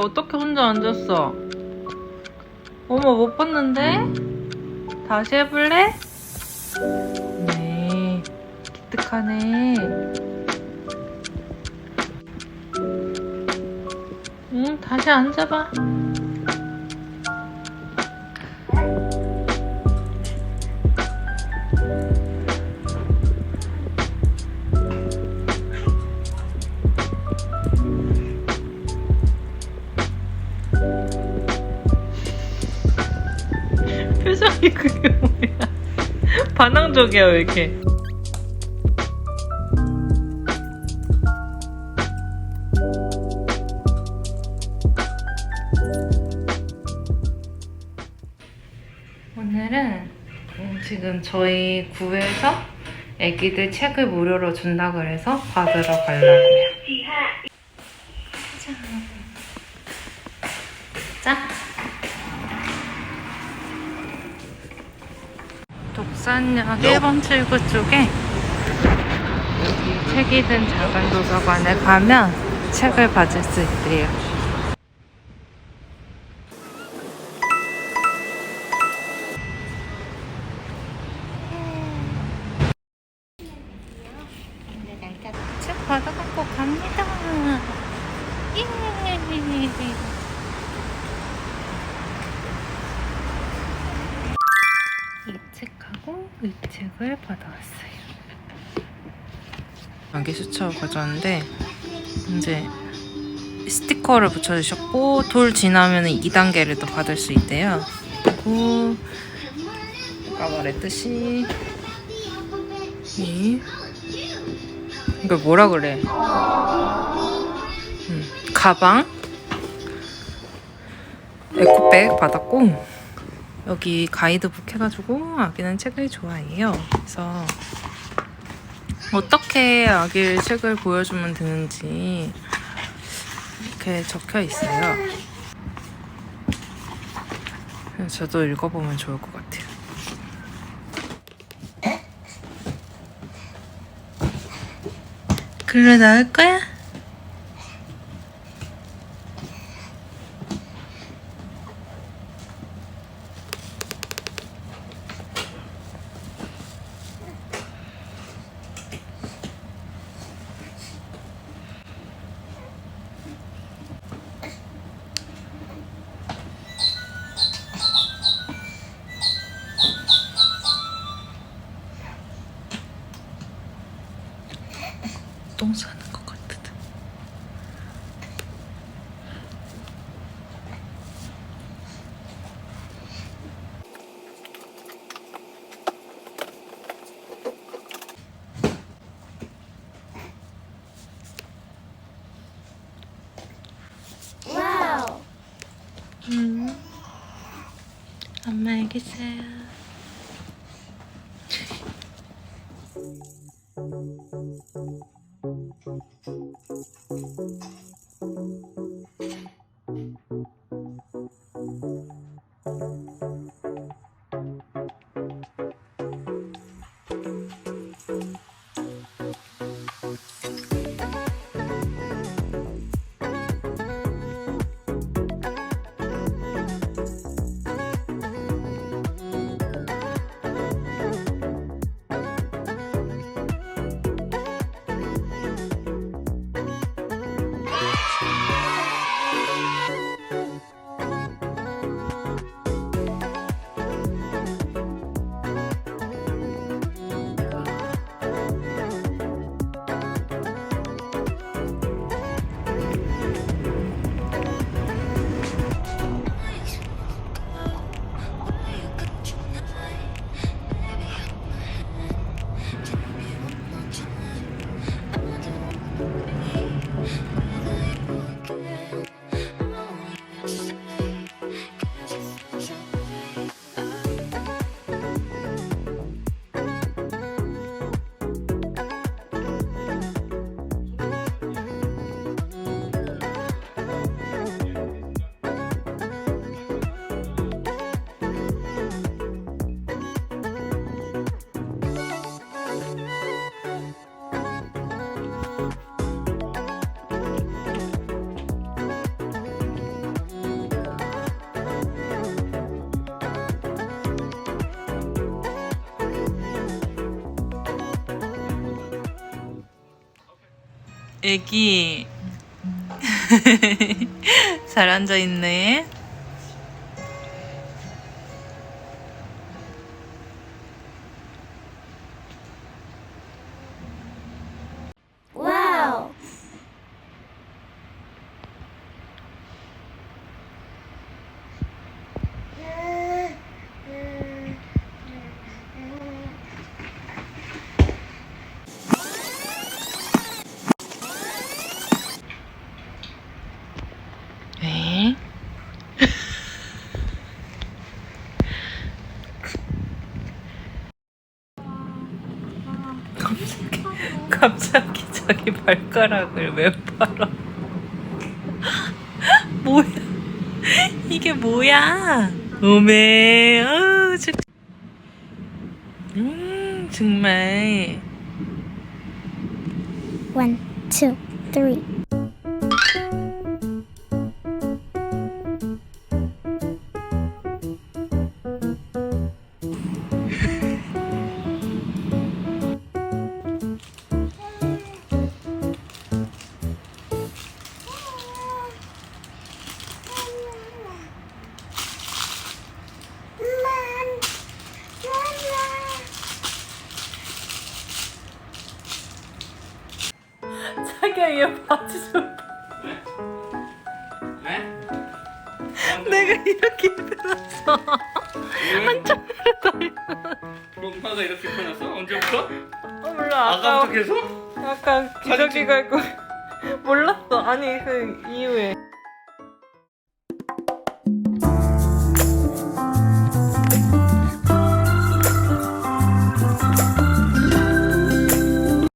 어떻게 혼자 앉았어? 어머, 못 봤는데? 다시 해볼래? 네, 기특하네. 응, 다시 앉아봐. 표정이 그게 뭐야? 반항적이야, 왜 이렇게? 오늘은 음, 지금 저희 구에서 애기들 책을 무료로 준다 그래서 받으러 가려고요. 자. 독산역 1번 출구 쪽에 여기 책이 든 작은 도서관에 가면 책을 받을 수 있대요. 책 받아갖고 갑니다. 예. 책하고 이 책을 받아왔어요. 여기 수첩 가져왔는데 이제 스티커를 붙여주셨고 돌 지나면 2단계를 또 받을 수 있대요. 그리고 아까 말했듯이 이 이걸 뭐라 그래? 음, 가방 에코백 받았고 여기 가이드북 해가지고 아기는 책을 좋아해요. 그래서 어떻게 아기를 책을 보여주면 되는지 이렇게 적혀 있어요. 저도 읽어보면 좋을 것 같아요. 글로 나올 거야? 똥 싸는 것 같거든. 와우. 음. 엄마 알겠어요. 애기 잘 앉아 있네. 갑자기 자기 발가락을 왜 팔아? 뭐야? 이게 뭐야? 오메, 어, 저... 음, 정말. One. 얘 바지 좀. 네? 내가 이렇게 입혀놨어. 한쪽으로 돌려. 엄마가 이렇게 편했어? 언제부터? 어 몰라 아까부터 계속? 아까 기저귀가 있고 몰랐어. 아니 그 이후에.